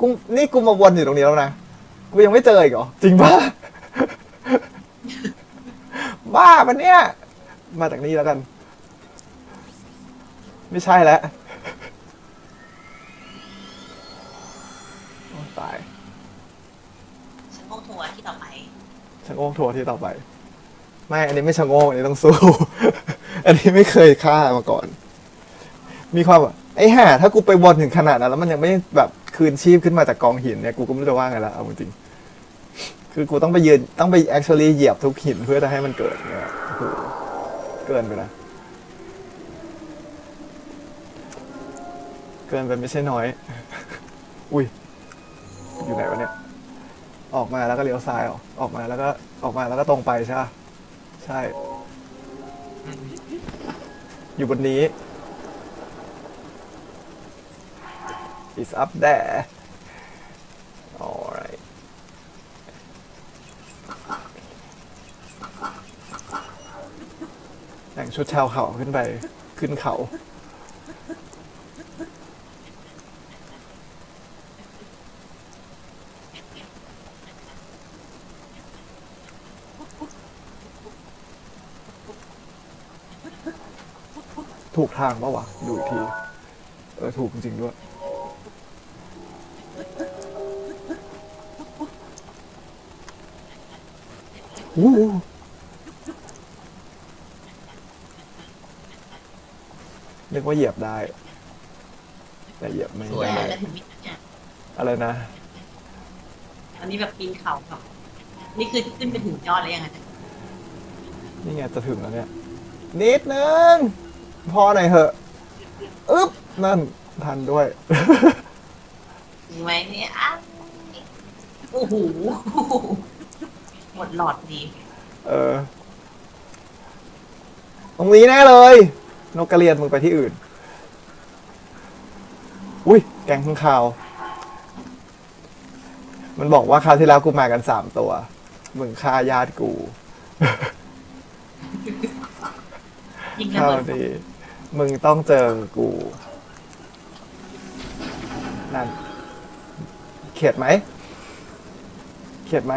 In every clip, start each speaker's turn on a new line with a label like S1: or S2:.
S1: กูนี่กูมาวนอยู่ตรงนี้แล้วนะ กูยังไม่เจออีกเหรอ จริงปะ บ้าปะเนี่ย มาจากนี่แล้วกัน ไม่ใช่แล้วโอ้ตาย
S2: ฉันโง่ทัวร์ที่ต่อไป
S1: ชะโงกทัวร์ที่ต่อไป ไม่ อันนี้ไม่ชะโงกอันนี้ต้องสู้ อันนี้ไม่เคยฆ่ามาก่อน มีความแบบไอ้ห่าถ้ากูไปวนถึงขนาดนั้นแล้วมันยังไม่แบบ คืนชีพขึ้นมาจากกองหินเนี่ยกูก็ไม่รู้จะว่าไงละเอาจริงคือกูต้องไปยืนต้องไป actually เหยียบทุกหินเพื่อจะให้มันเกิดเนี่ยโอ้โหเกินไปนะเกินไปไม่ใช่น้อย อุ้ย อยู่ไหนวะเนี่ย ออกมาแล้วก็เลี้ยวซ้ายออก ออกมาแล้วก็ออกมาแล้วก็ตรงไปใช่ใช่ อยู่บนนี้ is up there alright แต่งชุดชาวเขาขึ้นไปขึ้นเขา ถูกทางปะวะ ดูอีกที เออ ถูกจริงๆด้วย อู้หูนึกว่าเหยียบได้ แต่เหยียบไม่
S2: สวย
S1: ได้
S2: แล้วถึงมิดเนี่ย
S1: อะไรนะ
S2: อันนี้แบบปีนเขาแบบนี่คือขึ้นไปถึงยอดแล้วยังไง
S1: นี่ไงจะถึงแล้วเนี่ย นิดนึง พอหน่อยเหอะอึ๊บ นั่น ทันด้วย
S2: ถึงไหมเนี่ยอ้าวโอ้โห หมดหลอดดี
S1: เออ ตรงนี้แน่เลย นกกระเรียนมึงไปที่อื่น อุ้ย แกงข้างคาว มันบอกว่าคราวที่แล้วกูมากันสามตัว มึงฆ่าญาติกู
S2: ยิง
S1: ค
S2: ระ
S1: ราว
S2: เบิด
S1: นี้มึงต้องเจอกู นั่น เข็ดไหม เข็ดไหม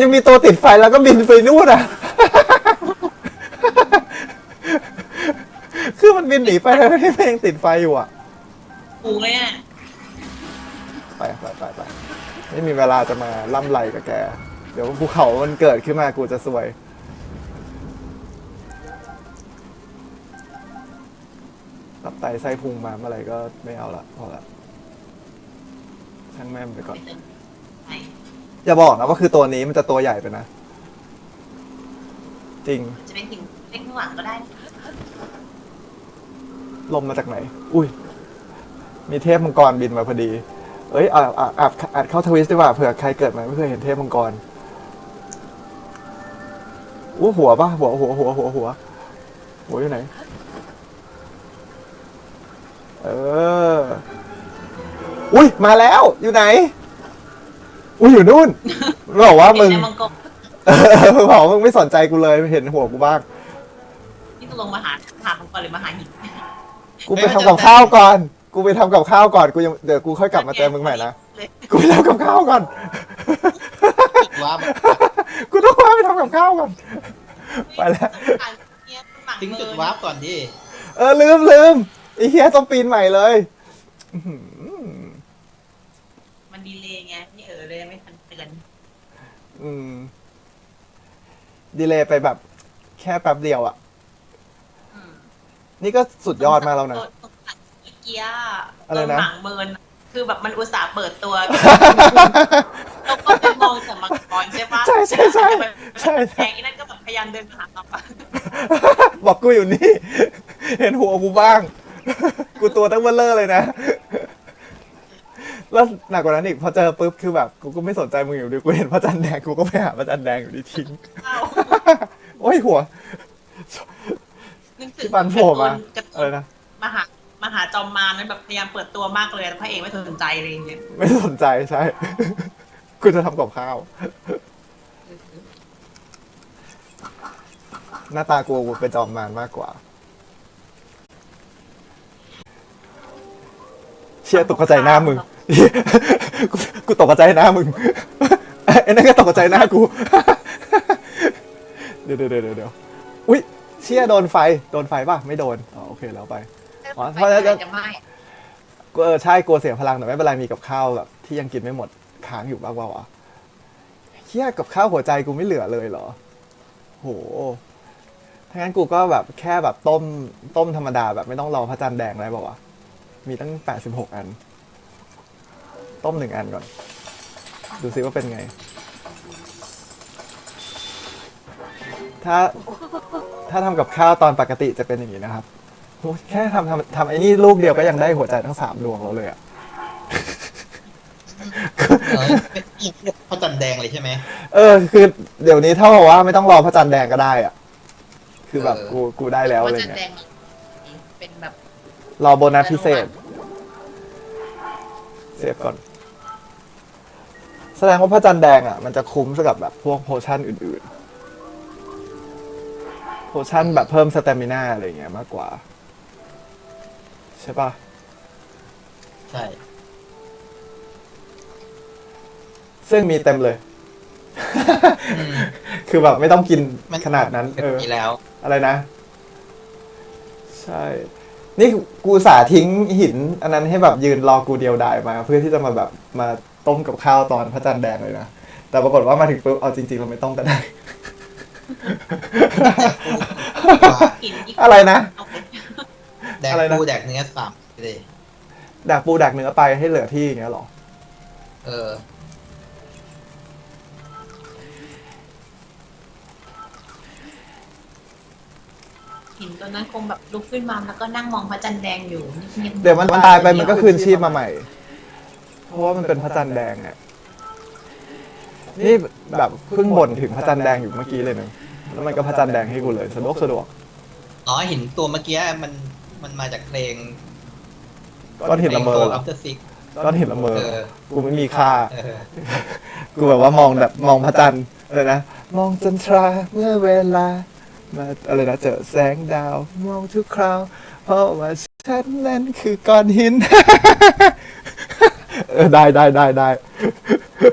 S1: ยังมีตัวติดไฟแล้วก็บินไปนู่นอะ คือมันบินหนีไปแล้วที่เพลงติดไฟอยู่อะ
S2: ปูเลยอะ
S1: ไปไปไปไปไม่มีเวลาจะมาล่ำไรกับแก เดี๋ยวภูเขามันเกิดขึ้นมากูจะซวย ตับไตไส้พุงมาเมื่อไหร่ก็ไม่เอาละพอละช่างแม่มไปก่อน
S2: ไป
S1: อย่าบอกนะว่าคือตัวนี้มันจะตัวใหญ่ไปนะ จริง
S2: จะเป็นถึงเล็กข้างหลังก็ได้
S1: ลมมาจากไหน อุ้ย มีเทพมังกรบินมาพอดี เอ้ยอะอะอะอัดเข้าทวิสดีกว่าเผื่อใครเกิดมาไม่เคยเห็นเทพมังกรอู้หัวปะหัวหัวหัวหัวหัวหัวอยู่ไหน เออ อุ้ยมาแล้ว อยู่ไหน อุ้ยอยู่นู่นบอกว่ามึง
S2: เห็นในมังกร
S1: เออมึงบอกว่ามึงไม่สนใจกูเลยเห็นหัวกูบ้าง
S2: ที่ตกลงมาหาหามังกรหรือมาหาหิน
S1: กูไปทำกับข้าวก่อน กูไปทำกับข้าวก่อนกูยังเดี๋ยวกูค่อยกลับมาเจอมึงใหม่นะ
S2: เลย
S1: กูไปทำกับข้าวก่อน
S3: ว่า
S1: กูต้องว่าไปทำกับข้าวก่อนไปแล้ว
S3: ทิ้งจุดวาร์ปก่อนดิ
S1: เออลืมลืมไอ้เฮียต้องปีนใหม่เลยอื้อหือ
S2: มัน ดีเลยไงนี่เออเลยไม่ทันเตือน
S1: อืม ดีเลยไปแบบ แค่แป๊บเดียวอะ
S2: อืม
S1: นี่ก็สุดยอดมากแล้วนะ
S2: ตรงหลังเมื่อกี้
S1: อะไรนะ
S2: ตงหลังเมินคือแบบมันอุตส่าห์เปิดตัวเราก็ไปมองแต่มังกรใช่ปะ
S1: ใช่ใช่ใช่ใช่
S2: แท
S1: ใช่
S2: งอีนั่นก็แบบพยายามเดินผ่านเราอะ
S1: บอกกูอยู่นี่ เห็นหัวกูบ้าง กูตัวตั้งเบลเลอร์เลยนะ แล้วหนักกว่านั้นอีกพอเจอปุ๊บคือแบบกูก็ไม่สนใจมึงอยู่ดีกูเห็นพระจันทร์แดงกูก็ไปหาพระจันทร์แดงอยู่ดีทิ้ง
S2: เข้า
S1: โอ้ยหัว
S2: นึกถึ
S1: ที่
S2: ง
S1: ปันโผล่มา
S2: การ์ตูน
S1: อะไรนะ
S2: มหามหาจอมมารนั้นแบบพยายามเปิดตัวมากเลยแต่พระเอกไม่สนใจอะไรอย่างเงี้ย
S1: ไม่สนใจใช่ กูจะทำกับข้าว หน้าตากูกูเป็นจอมมารมากกว่า เชียร์ตกใจหน้ามึง กูกูตกใจหน้ามึงไอ้นั่นก็ตกใจหน้ากูเดี๋ยวเดี๋ยวเดี๋ยวเดี๋ยวอุ้ยเชี่ยโดนไฟ โดนไฟป่ะ ไม่โดนอ๋อโอเคแล้วไปอ๋อเพราะฉะนั้น
S4: จะไหม่
S1: กูเออใช่กลัวเสียพลังแต่ไม่เป็นไรมีกับข้าวแบบที่ยังกินไม่หมดค้างอยู่บ้างเปล่าวะเชี่ยกับข้าวหัวใจกูไม่เหลือเลยเหรอ โหถ้างั้นกูก็แบบแค่แบบต้มต้มธรรมดาแบบไม่ต้องรอพระจันทร์แดงอะไรเปล่าวะมีตั้งแปดสิบหกอัน ต้มหนึ่งอันก่อน ดูซิว่าเป็นไง ถ้าถ้าทำกับข้าวตอนปกติจะเป็นอย่างนี้นะครับโหแค่ทำทำทำไอ้นี่ลูกเดียวก็ยังได้หัวใจทั้งสามดวงแล้วเลยอะ
S3: เออเป็นอีกพระจันทร์แดงเลยใช่ไหม
S1: เออ คือเดี๋ยวนี้เท่ากับว่าไม่ต้องรอพระจันทร์แดงก็ได้อะคือแบบ
S3: เออ
S1: กูกูได้แล้ว
S4: ว่า
S1: อะไร
S4: จะ
S1: เงี้ย
S4: แดงเป็นแบบ
S1: รอโบนัสพิเศษเสียบก่อน แสดงว่าพระจันทร์แดงอะมันจะคุ้มสำหรับแบบพวกโพชั่นอื่นๆ โพชั่นแบบเพิ่มสเตมิน่าอะไรเงี้ยมากกว่า ใช่ปะ
S3: ใช่
S1: ซึ่งมีเต็มเลย
S3: อืม
S1: คือแบบไม่ต้องกิน
S3: มัน
S1: ขนาดนั้น
S3: เป็น
S1: เออ
S3: มีแล้ว
S1: อะไรนะ ใช่ นี่กูอุตสาห์ทิ้งหิน อันนั้นให้แบบยืนรอกูเดียวดายมา เพื่อที่จะมาแบบมา ต้มกับข้าวตอนพระจันทร์แดงเลยนะ แต่ปรากฏว่ามาถึงปุ๊บเอาจริง ๆ เราไม่ต้องก็ได้
S2: กินยิ่ง
S1: อะไรนะ
S2: เอาไป
S3: แดก
S1: อะไรนะ
S3: ปูแดกเนื้อสามเลย
S1: ดักปูดักเนื้อไปให้เหลือที่อย่างเงี้ยเหรอ
S3: เออ
S2: หินตัวนั้นคงแบบลุกขึ้นมาแล้วก็นั่งมองพระจันทร์แดงอยู่งีบๆ
S1: เดี๋ยวมันมันตายไปมันก็คืนชีพมาใหม่เพ ราะว่ามันเป็นพระจันทร์แดงอะนี่แบบเพิ่งบ่นถึงพระจันทร์แดงอยู่เมื่อกี้เลยนะแล้วมันก็พระจันทร์แดงให้กูเลยสะดวกสะดวก
S3: อ๋อหินตัวเมื่อกี้มันมันมาจากเพลง
S1: ก้อนหินละเมอ
S3: โต
S1: เหร
S3: อั
S1: อ
S3: พเตอร์ซิก
S1: ก้อนหินละเมอ
S3: เออ
S1: กูไม่มีค่า
S3: เออ
S1: กูแบบว่ามองแบบมองพระจันทร์อะไรนะ มองจันทราเมื่อเวลา มาอะไรนะเจอแสงดาว มองทุกคราว เพราะว่าฉันนั้นคือก้อนหิน เออได้ได้ได้ได้